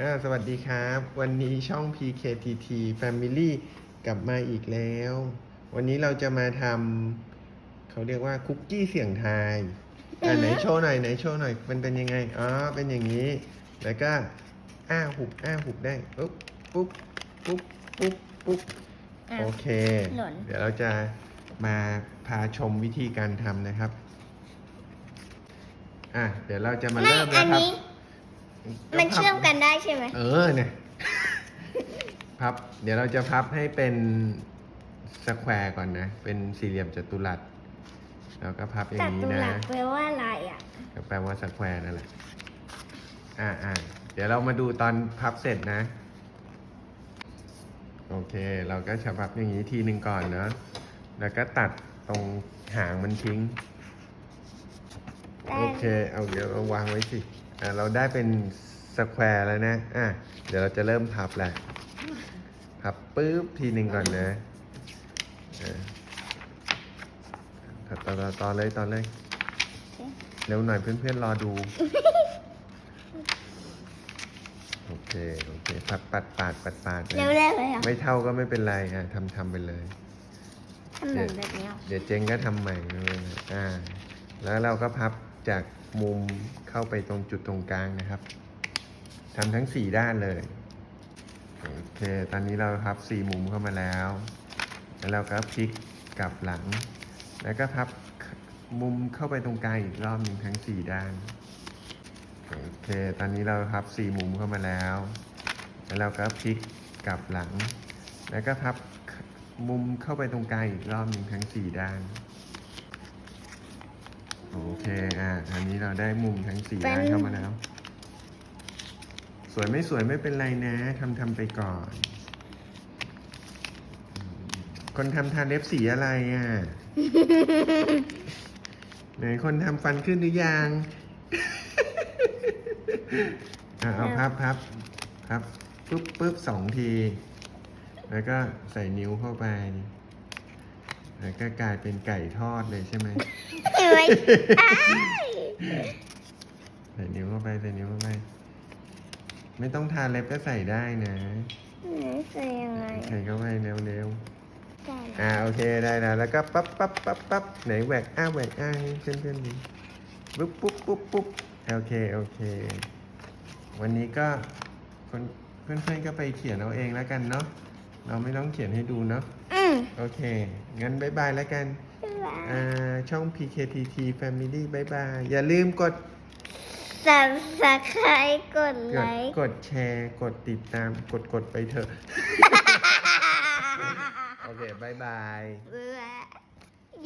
อ่าสวัสดีครับ วันนี้ช่อง PKTT Family กลับมาอีกแล้ว วันนี้เราจะมาทำเขาเรียกว่าคุกกี้เสี่ยงทายอ่าไหนโชว์หน่อยไหนโชว์หน่อยมันเป็นยังไงอ๋อเป็นอย่างนี้ แล้วก็อ้าหุบอ้าหุบได้ปุ๊บปุ๊บปุ๊บปุ๊บปุ๊บอะโอเค หล่น เดี๋ยวเราจะมาพาชมวิธีการทำนะครับ อะเดี๋ยวเราจะมาไม่เริ่มอันะนครับ นี้ มันเชื่อมกันได้ใช่ไหมเออเนี่ยพับ เดี๋ยวเราจะพับให้เป็นสแควร์ก่อนนะ เป็นสี่เหลี่ยมจัตุรัสแล้วก็พับอย่าจังนี้ตุนะรัสแปลว่าอะไรอะก็แปลว่าสแควร์นั่นแหละ อ่าอ่าเดี๋ยวเรามาดูตอนพับเสร็จนะ โอเค เราก็จะพับอย่างนี้ทีหนึ่งก่อนเนาะแล้วก็ตัดตรงหางมันทิ้งได้โอเค เอาเดี๋ยวเราวางไว้สิ อ่าเราได้เป็นสแควร์แล้วนะ อะ เดี๋ยวเราจะเริ่มพับแหละ พับปุ๊บทีหนึ่งก่อนนะเออต่อต่อต่อต่อเลยต่อเลย เร็วหน่อยเพื่อนๆรอดู โอเค โอเคปัดปัดปาดปัดปาดนะเร็วๆเลยอะไม่เท่าก็ไม่เป็นไร อะทำทำไปเลย ทำเหมือนแบบนี้อะเดี๋ยวเจงก็ทำใหม่เลยอ่า แล้วเราก็พับ จากมุมเข้าไปตรงจุดตรงกลางนะครับทำทั้งสี่ด้านเลย โอเค ตอนนี้เราพับสี่มุมเข้ามาแล้ว แล้วเราก็พลิกกลับหลัง แล้วก็พับมุมเข้าไปตรงกลางอีกรอบหนึ่งทั้งสี่ด้าน โอเค ตอนนี้เราพับสี่มุมเข้ามาแล้ว แล้วเราก็พลิกกลับหลัง แล้วก็พับมุมเข้าไปตรงกลางอีกรอบหนึ่งทั้งสี่ด้าน โอเค อ่า อันนี้เราได้มุมทั้งสี่ด้านเข้ามาแล้ว สวยไม่สวยไม่เป็นไรนะทำทำไปก่อน คนทำทาเล็บสีอะไรอะ ไหนคนทำฟันขึ้นหรือยังอะเอาพับพับพับปุ๊บปุ๊บสองที แล้วก็ใส่นิ้วเข้าไป แล้วก็กลายเป็นไก่ทอดเลยใช่ไหมไม่ใช่ ใส่นิ้วเข้าไปใส่นิ้วเข้าไป ไม่ต้องทาเล็บก็ใส่ได้นะไหนใส่ยังไงใส่เข้าไปเร็วได้ๆอ่าโอเคได้แล้วแล้วก็ปั๊บปั๊บปั๊บปั๊บไหนแหวกอ้าแหวกอ้าให้เพื่อนๆดูปุ๊บปุ๊บปุ๊บปุ๊บโอเคโอเค วันนี้ก็คนเพื่อนๆก็ไปเขียนเอาเองแล้วกันเนาะเราไม่ต้องเขียนให้ดูเนาะอืมโอเค งั้นบายบายแล้วกัน บ๊ายบายอ่าช่อง PKTT Family บายบาย อย่าลืมกดสับสไครกดกไลดค์ กดแชร์กดติดตาม กดกดไปเถอะ โอเคบายบายบ๊าย